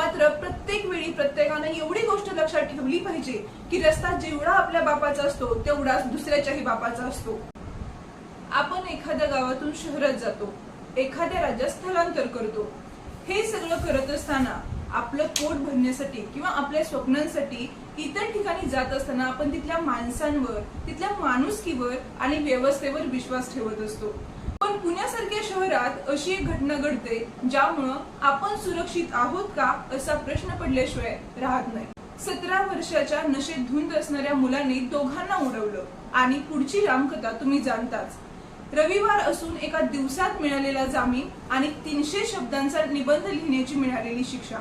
मात्र प्रत्येक वेळी प्रत्येकानं एवढी गोष्ट लक्षात ठेवली पाहिजे की रस्ता जेवढा आपल्या बापाचा असतो तेवढाच दुसऱ्याच्याही बापाचा असतो. आपण एखाद्या गावातून शहरात जातो एखाद्या राज्यात स्थलांतर करतो. हे सगळं करत असताना आपलं पोट भरण्यासाठी किंवा आपल्या स्वप्नांसाठी इतर ठिकाणी जात असताना आपण तिथल्या माणसांवर तिथल्या माणुसकीवर आणि व्यवस्थेवर विश्वास ठेवत असतो. पण पुण्यासारख्या शहरात अशी एक घटना घडते ज्यामुळं आपण सुरक्षित आहोत का असा प्रश्न पडल्याशिवाय राहत नाही. सतरा वर्षाच्या नशेत धुंद असणाऱ्या मुलांनी दोघांना उडवलं आणि पुढची रामकथा तुम्ही जाणताच. रविवार असून एका दिवसात मिळालेला जामीन आणि तीनशे शब्दांचा निबंध लिहिण्याची मिळालेली शिक्षा.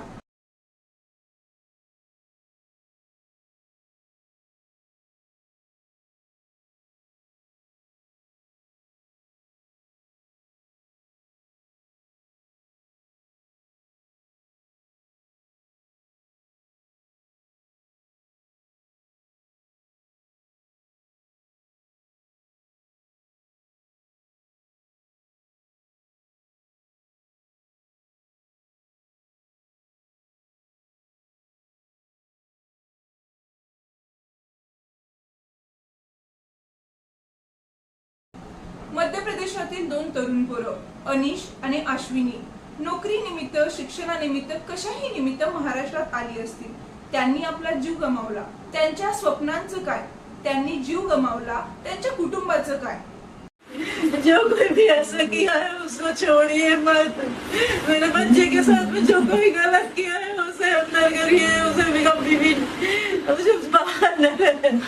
मध्य प्रदेशातील दोन तरुण पोरं अनिश आणि अश्विनी. नोकरी निमित्त शिक्षणानिमित्त कशाही निमित्त महाराष्ट्रात आली असतील. त्यांनी आपला जीव गमावला. त्यांच्या स्वप्नांचं काय? त्यांनी जीव गमावला. त्यांच्या कुटुंबाचं काय? जो कोई भी ऐसा किया है उसको छोड़िए मत। मेरे बच्चे के साथ में जो कोई गलत किया है उसे अंदर करिए उसे कभी भी मुझे बाहर न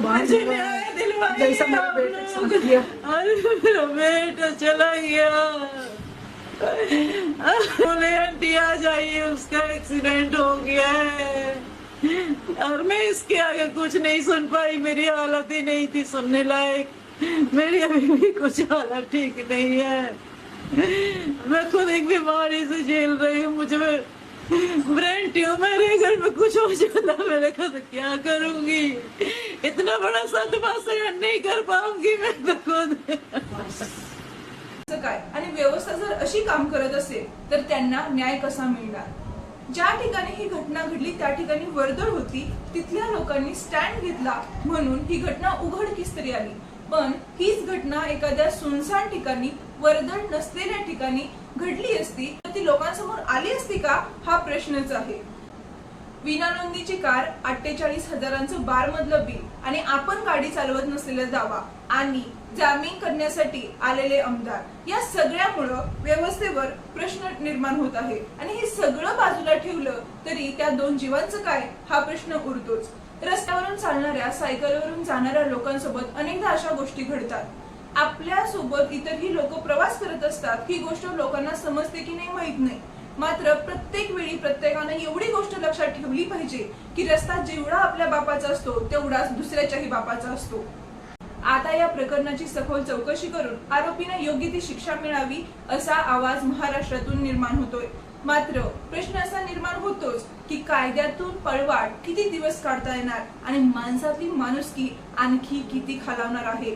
मुझे न्याय बेटा चला गया बोले आंटी आ जाइए उसका एक्सीडेंट हो गया है और मैं इसके आगे कुछ नहीं सुन पाई मेरी हालत ही नहीं थी सुनने लायक मेरी अभी भी कुछ हालत ठीक नहीं है मैं खुद एक बीमारी से झेल रही हूँ मुझे ब्रेन ट्यूमर है घर में कुछ हो जाता मेरे खुद क्या करूँगी इतना बड़ा सदमा सहन नहीं कर पाऊंगी मैं तो खुद। काय? आणि व्यवस्था जर अशी काम करत असेल तर त्यांना न्याय कसा मिळणार? ज्या ठिकाणी ही घटना घडली त्या ठिकाणी वर्दळ होती तिथल्या लोकांनी स्टँड घेतला म्हणून ही घटना उघडकीस तरी आली. पण हीच घटना एखाद्या सुनसान ठिकाणी वर्दळ नसलेल्या ठिकाणी घडली असती तर ती लोकांसमोर आली असती का? हा प्रश्नच आहे. विनानोंदीची कार अठ्ठेचाळीस हजारांचं बार मधलं बिल आणि आपण गाडी चालवत नसलेला दावा आणि जामीन करण्यासाठी आलेले आमदार. या सगळ्यामुळं व्यवस्थेवर प्रश्न निर्माण होत आहे. आणि हे सगळं बाजूला ठेवलं तरी त्या दोन जीवांचं काय? हा प्रश्न उरतोच रस्त्यावरून चालणाऱ्या सायकलवरून जाणाऱ्या लोकांसोबत अनेकदा अशा गोष्टी घडतात. आपल्यासोबत इतरही लोक प्रवास करत असतात. ही गोष्ट लोकांना समजते की नाही माहीत नाही. मात्र प्रत्येक वेळी प्रत्येकानं एवढी गोष्ट लक्षात ठेवली पाहिजे की रस्ता जेवढा आपल्या बापाचा असतो तेवढाच दुसऱ्याच्याही बापाचा असतो. आता या प्रकरणाची सखोल चौकशी करून आरोपींना योग्य ती शिक्षा मिळावी असा आवाज महाराष्ट्रातून निर्माण होतोय. मात्र प्रश्न असा निर्माण होतोच की कायद्यातून पळवाट किती दिवस काढता येणार आणि माणसातली माणुसकी आणखी किती खालावणार आहे?